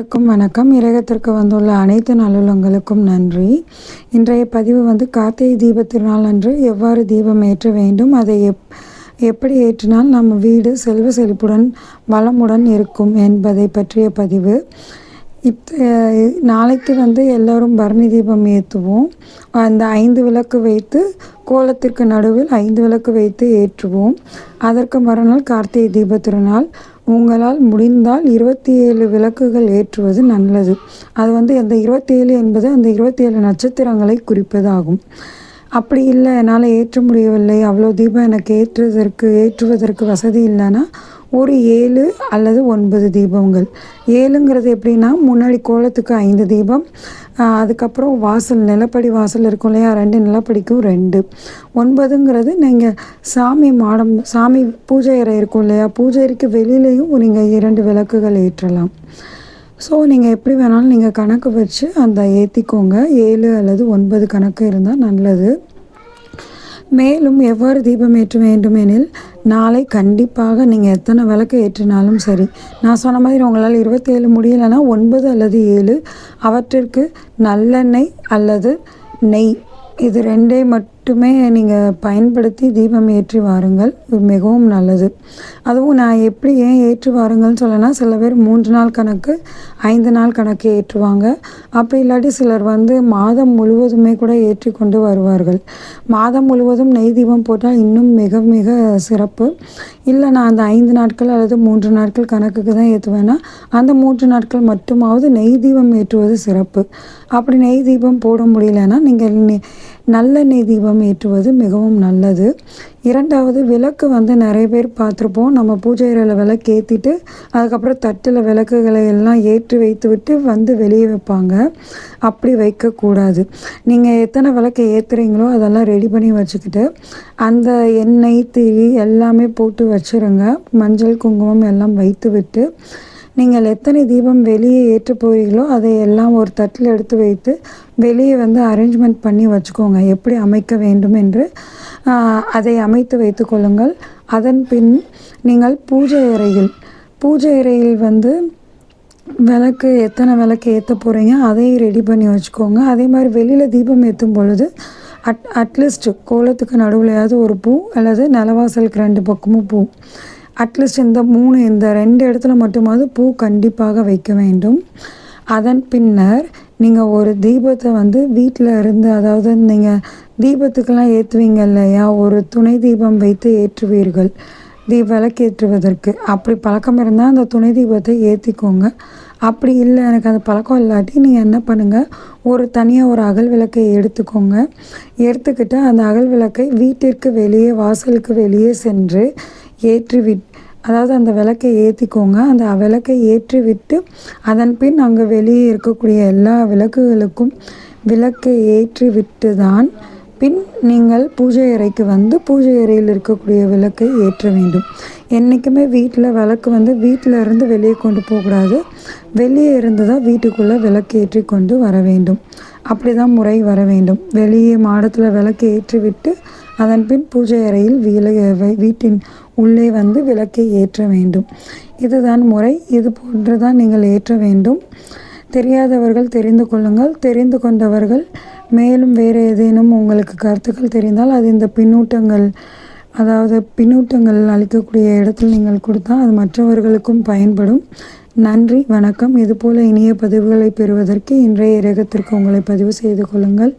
அனைவருக்கும் வணக்கம். இரகத்திற்கு வந்துள்ள அனைத்து நல்லுள்ளங்களுக்கும் நன்றி. இன்றைய பதிவு வந்து கார்த்திகை தீப திருநாள் அன்று எவ்வாறு தீபம் ஏற்ற வேண்டும் அதை எப் எப்படி ஏற்றினால் நம்ம வீடு செல்வ செழிப்புடன் வளமுடன் இருக்கும் என்பதை பற்றிய பதிவு. இத் நாளைக்கு வந்து எல்லோரும் பரணி தீபம் ஏற்றுவோம். அந்த ஐந்து விளக்கு வைத்து கோலத்திற்கு நடுவில் ஐந்து விளக்கு வைத்து ஏற்றுவோம். அதற்கு மறுநாள் கார்த்திகை தீப திருநாள். உங்களால் முடிந்தால் இருபத்தி ஏழு விளக்குகள் ஏற்றுவது நல்லது. அது வந்து அந்த இருபத்தி ஏழு என்பது அந்த இருபத்தி ஏழு நட்சத்திரங்களை குறிப்பதாகும். அப்படி இல்லை என்னால் ஏற்ற முடியவில்லை அவ்வளோ தீபம் எனக்கு ஏற்றுவதற்கு ஏற்றுவதற்கு வசதி இல்லைன்னா ஒரு ஏழு அல்லது ஒன்பது தீபங்கள். ஏழுங்கிறது எப்படின்னா முன்னாடி கோலத்துக்கு ஐந்து தீபம் அதுக்கப்புறம் வாசல் நிலப்படி வாசல் இருக்கும் இல்லையா? ரெண்டு நிலப்படிக்கும் ரெண்டு. ஒன்பதுங்கிறது நீங்கள் சாமி மாடம் சாமி பூஜை அறை இருக்கும் இல்லையா? பூஜை அறைக்கு வெளியிலையும் நீங்கள் இரண்டு விளக்குகள் ஏற்றலாம். ஸோ நீங்கள் எப்படி வேணாலும் நீங்கள் கணக்கு வச்சு அந்த ஏற்றிக்கோங்க ஏழு அல்லது ஒன்பது கணக்கு இருந்தால் நல்லது. மேலும் எவ்வாறு தீபம் ஏற்ற வேண்டும் எனில் நாளை கண்டிப்பாக நீங்கள் எத்தனை விளக்கு ஏற்றினாலும் சரி. நான் சொன்ன மாதிரி உங்களால் இருபத்தேழு முடியலைன்னா ஒன்பது அல்லது ஏழு. அவற்றிற்கு நல்லெண்ணெய் அல்லது நெய். இது ரெண்டே மட்டும் மட்டுமே நீங்கள் பயன்படுத்தி தீபம் ஏற்றி வாருங்கள். மிகவும் நல்லது. அதுவும் நான் எப்படி ஏன் ஏற்றி வாருங்கள்னு சொல்லனா சில பேர் மூன்று நாள் கணக்கு ஐந்து நாள் கணக்கு ஏற்றுவாங்க. அப்படி இல்லாட்டி சிலர் வந்து மாதம் முழுவதுமே கூட ஏற்றி கொண்டு வருவார்கள். மாதம் முழுவதும் நெய் தீபம் போட்டால் இன்னும் மிக மிக சிறப்பு. இல்லை நான் அந்த ஐந்து நாட்கள் அல்லது மூன்று நாட்கள் கணக்குக்கு தான் ஏற்றுவேன்னா அந்த மூன்று நாட்கள் மட்டுமாவது நெய் தீபம் ஏற்றுவது சிறப்பு. அப்படி நெய் தீபம் போட முடியலன்னா நீங்கள் நல்லெண்ணெய் தீபம் ஏற்றுவது மிகவும் நல்லது. இரண்டாவது விளக்கு வந்து நிறைய பேர் பார்த்துருப்போம். நம்ம பூஜை அறையில் விளக்கு ஏற்றிட்டு அதுக்கப்புறம் தட்டில் விளக்குகளை எல்லாம் ஏற்றி வைத்து விட்டு வந்து வெளியே வைப்பாங்க. அப்படி வைக்கக்கூடாது. நீங்கள் எத்தனை விளக்கு ஏற்றுறீங்களோ அதெல்லாம் ரெடி பண்ணி வச்சுக்கிட்டு அந்த எண்ணெய் திரி எல்லாமே போட்டு வச்சுருங்க. மஞ்சள் குங்குமம் எல்லாம் வைத்து விட்டு நீங்கள் எத்தனை தீபம் வெளியே ஏற்ற போகிறீங்களோ அதை எல்லாம் ஒரு தட்டில் எடுத்து வைத்து வெளியே வந்து அரேஞ்ச்மெண்ட் பண்ணி வச்சுக்கோங்க. எப்படி அமைக்க வேண்டும் என்று அதை அமைத்து வைத்து கொள்ளுங்கள். அதன் பின் நீங்கள் பூஜை அறையில் பூஜை அறையில் வந்து விளக்கு எத்தனை விளக்கு ஏற்ற போகிறீங்க அதையும் ரெடி பண்ணி வச்சுக்கோங்க. அதே மாதிரி வெளியில் தீபம் ஏற்றும் பொழுது அட் அட்லீஸ்ட் கோலத்துக்கு நடுவுலையாவது ஒரு பூ அல்லது நிலவாசலுக்கு ரெண்டு பக்கமும் பூ. அட்லீஸ்ட் இந்த மூணு இந்த ரெண்டு இடத்துல மட்டுமாவது பூ கண்டிப்பாக வைக்க வேண்டும். அதன் பின்னர் நீங்கள் ஒரு தீபத்தை வந்து வீட்டில் இருந்து அதாவது நீங்கள் தீபத்துக்கெல்லாம் ஏற்றுவீங்க இல்லையா? ஒரு துணை தீபம் வைத்து ஏற்றுவீர்கள். தீ விளக்கேற்றுவதற்கு. அப்படி பழக்கம் இருந்தால் அந்த துணை தீபத்தை ஏற்றிக்கோங்க அப்படி இல்லை எனக்கு அந்த பழக்கம் இல்லாட்டி நீங்கள் என்ன பண்ணுங்கள் ஒரு தனியாக ஒரு அகல் விளக்கை எடுத்துக்கோங்க. எடுத்துக்கிட்டு அந்த அகல் விளக்கை வீட்டிற்கு வெளியே வாசலுக்கு வெளியே சென்று ஏற்றி விட் அதாவது அந்த விளக்கை ஏற்றிக்கோங்க அந்த விளக்கை ஏற்றி விட்டு அதன் பின் அங்கே வெளியே இருக்கக்கூடிய எல்லா விளக்குகளுக்கும் விளக்கை ஏற்றி விட்டு தான் பின் நீங்கள் பூஜை அறைக்கு வந்து பூஜை அறையில் இருக்கக்கூடிய விளக்கை ஏற்ற வேண்டும். என்றைக்குமே வீட்டில் விளக்கு வந்து வீட்டில் இருந்து வெளியே கொண்டு போகக்கூடாது. வெளியே இருந்து தான் வீட்டுக்குள்ளே விளக்கு ஏற்றி கொண்டு வர வேண்டும். அப்படி தான் முறை வர வேண்டும். வெளியே மாடத்தில் விளக்கு ஏற்றி விட்டு அதன் பின் பூஜை அறையில் வீட்டின் உள்ளே வந்து விளக்கை ஏற்ற வேண்டும். இதுதான் முறை. இது போன்று தான் நீங்கள் ஏற்ற வேண்டும். தெரியாதவர்கள் தெரிந்து கொள்ளுங்கள். தெரிந்து கொண்டவர்கள் மேலும் வேறு ஏதேனும் உங்களுக்கு கருத்துக்கள் தெரிந்தால் அது இந்த பின்னூட்டங்கள் அதாவது பின்னூட்டங்கள் அளிக்கக்கூடிய இடத்தில் நீங்கள் கொடுத்தா அது மற்றவர்களுக்கும் பயன்படும். நன்றி. வணக்கம். இதுபோல இனிய பதிவுகளை பெறுவதற்கு இன்றைய இரகத்திற்கு உங்களை பதிவு செய்து கொள்ளுங்கள்.